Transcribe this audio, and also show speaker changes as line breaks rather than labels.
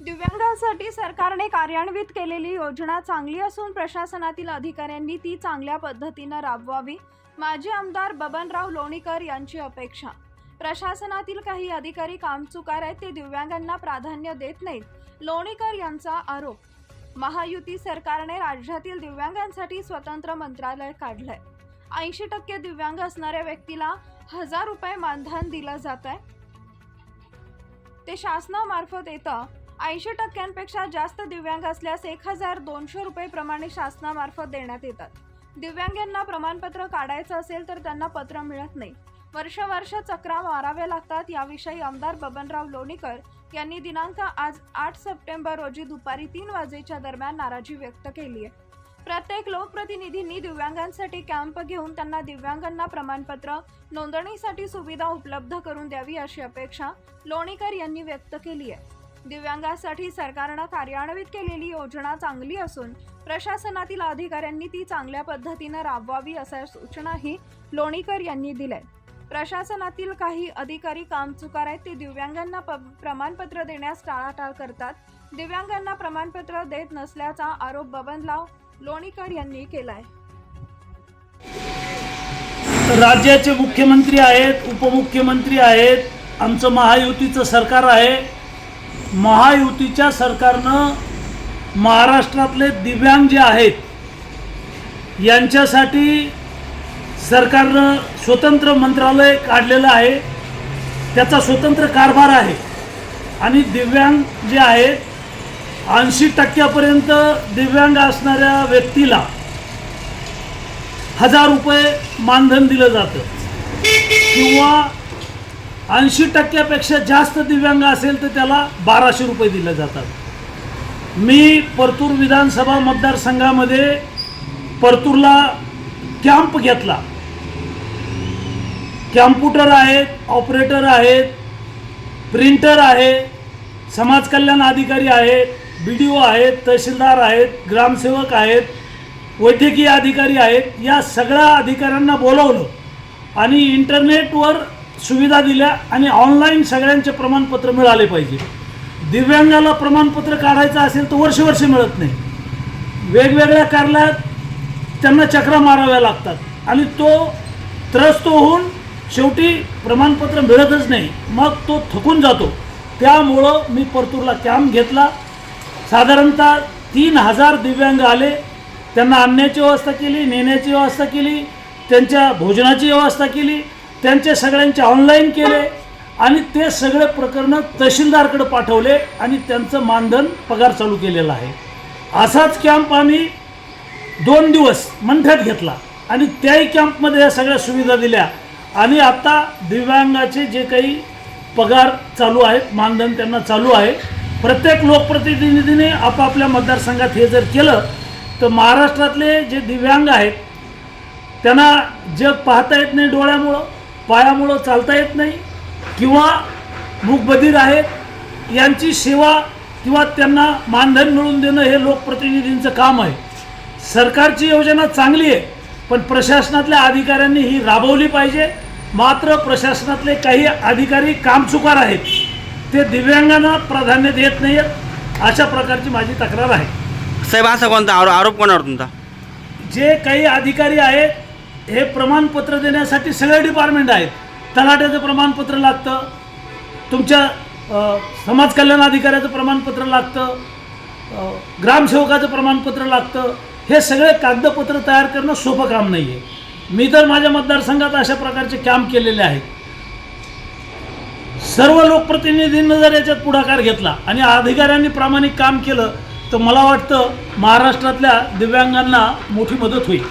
दिव्यांगांसाठी सरकारने कार्यान्वित केलेली योजना चांगली असून प्रशासनातील अधिकाऱ्यांनी ती चांगल्या पद्धतीनं राबवावी. माजी आमदार बबनराव लोणीकर यांची अपेक्षा. प्रशासनातील काही अधिकारी कामचुकार आहेत ते दिव्यांगांना प्राधान्य देत नाहीत. लोणीकर यांचा आरोप. महायुती सरकारने राज्यातील दिव्यांगांसाठी स्वतंत्र मंत्रालय काढलंय. ऐंशी टक्के दिव्यांग असणाऱ्या व्यक्तीला हजार रुपये मानधन दिलं जात आहे ते शासनामार्फत येतं. ऐंशी टक्क्यांपेक्षा जास्त दिव्यांग असल्यास एक हजार दोनशे रुपये प्रमाणे शासनामार्फत देण्यात येतात. दिव्यांगांना प्रमाणपत्र काढायचं असेल तर त्यांना पत्र मिळत नाही. वर्षावर्ष चक्रा माराव्या लागतात याविषयी आमदार बबनराव लोणीकर यांनी दिनांक आज आठ सप्टेंबर रोजी दुपारी तीन वाजेच्या दरम्यान नाराजी व्यक्त केली आहे. प्रत्येक लोकप्रतिनिधींनी दिव्यांगांसाठी कॅम्प घेऊन त्यांना दिव्यांगांना प्रमाणपत्र नोंदणीसाठी सुविधा उपलब्ध करून द्यावी अशी अपेक्षा लोणीकर यांनी व्यक्त केली आहे. दिव्यांगासाठी सरकारनं कार्यान्वित केलेली योजना चांगली असून प्रशासनातील अधिकाऱ्यांनी ती चांगल्या पद्धतीनं राबवावी अशा सूचनाही लोणीकर यांनी दिल्या प्रशासनातील काही अधिकारी कामचुकार आहेत ते दिव्यांगांना प प्रमाणपत्र देण्यास टाळाटाळ करतात. दिव्यांगांना प्रमाणपत्र देत नसल्याचा आरोप बबनराव लोणीकर यांनी केलाय.
राज्याचे मुख्यमंत्री आहेत उपमुख्यमंत्री आहेत आमचं महायुतीचं सरकार आहे. महायुतीच्या सरकारनं महाराष्ट्रातले दिव्यांग जे आहेत यांच्यासाठी सरकारनं स्वतंत्र मंत्रालय काढलेलं आहे. त्याचा स्वतंत्र कारभार आहे. आणि दिव्यांग जे आहेत ऐंशी टक्क्यापर्यंत दिव्यांग असणाऱ्या व्यक्तीला हजार रुपये मानधन दिलं जातं. किंवा ऐंशी टक्क्यापेक्षा जास्त दिव्यांग असेल तर त्याला बाराशे रुपये दिले जातात. मी परतूर विधानसभा मतदारसंघामध्ये परतूरला कॅम्प घेतला. कॅम्प्युटर आहेत ऑपरेटर आहेत प्रिंटर आहे समाज कल्याण अधिकारी आहेत बी डी ओ आहेत तहसीलदार आहेत ग्रामसेवक आहेत वैद्यकीय अधिकारी आहेत. या सगळ्या अधिकाऱ्यांना बोलवलं आणि इंटरनेटवर सुविधा दिल्या आणि ऑनलाईन सगळ्यांचे प्रमाणपत्र मिळाले पाहिजे. दिव्यांगाला प्रमाणपत्र काढायचं असेल तर वर्ष वर्ष मिळत नाही. वेगवेगळ्या कार्यालयात त्यांना चक्रा माराव्या लागतात आणि तो त्रस्त होऊन शेवटी प्रमाणपत्र मिळतच नाही. मग तो थकून जातो. त्यामुळं मी परतूरला कॅम्प घेतला. साधारणतः तीन हजार दिव्यांग आले. त्यांना आणण्याची व्यवस्था केली नेण्याची व्यवस्था केली त्यांच्या भोजनाची व्यवस्था केली. त्यांचे सगळ्यांचे ऑनलाईन केले आणि ते सगळे प्रकरणं तहसीलदारकडे पाठवले आणि त्यांचं मानधन पगार चालू केलेला आहे. असाच कॅम्प आम्ही दोन दिवस मंठ्यात घेतला आणि त्याही कॅम्पमध्ये या सगळ्या सुविधा दिल्या. आणि आता दिव्यांगाचे जे काही पगार चालू आहेत मानधन त्यांना चालू आहे प्रत्येक लोकप्रतिनिधीने आपापल्या मतदारसंघात हे जर केलं तर महाराष्ट्रातले जे दिव्यांग आहेत त्यांना जग पाहता येत नाही डोळ्यामुळं. पायामुळं चालता येत नाही किंवा मूकबधीर आहेत यांची सेवा किंवा त्यांना मानधन मिळवून देणं हे लोकप्रतिनिधींचं काम आहे. सरकारची योजना चांगली आहे पण प्रशासनातल्या अधिकाऱ्यांनी ही राबवली पाहिजे. मात्र प्रशासनातले काही अधिकारी कामचुकार आहेत. ते दिव्यांगांना प्राधान्य देत नाही आहेत अशा प्रकारची माझी तक्रार आहे.
साहेब असा कोणता आरो आरोप कोणावर तुमचा?
जे काही अधिकारी आहेत हे प्रमाणपत्र देण्यासाठी सगळे डिपार्टमेंट आहेत. तलाट्याचं प्रमाणपत्र लागतं. तुमच्या समाज कल्याण अधिकाऱ्याचं प्रमाणपत्र लागतं. ग्रामसेवकाचं प्रमाणपत्र लागतं. हे सगळे कागदपत्र तयार करणं सोपं काम नाही आहे मी तर माझ्या मतदारसंघात अशा प्रकारचे कॅम्प केलेले आहेत. सर्व लोकप्रतिनिधींनं जर याच्यात पुढाकार घेतला आणि अधिकाऱ्यांनी प्रामाणिक काम केलं तर मला वाटतं महाराष्ट्रातल्या दिव्यांगांना मोठी मदत होईल.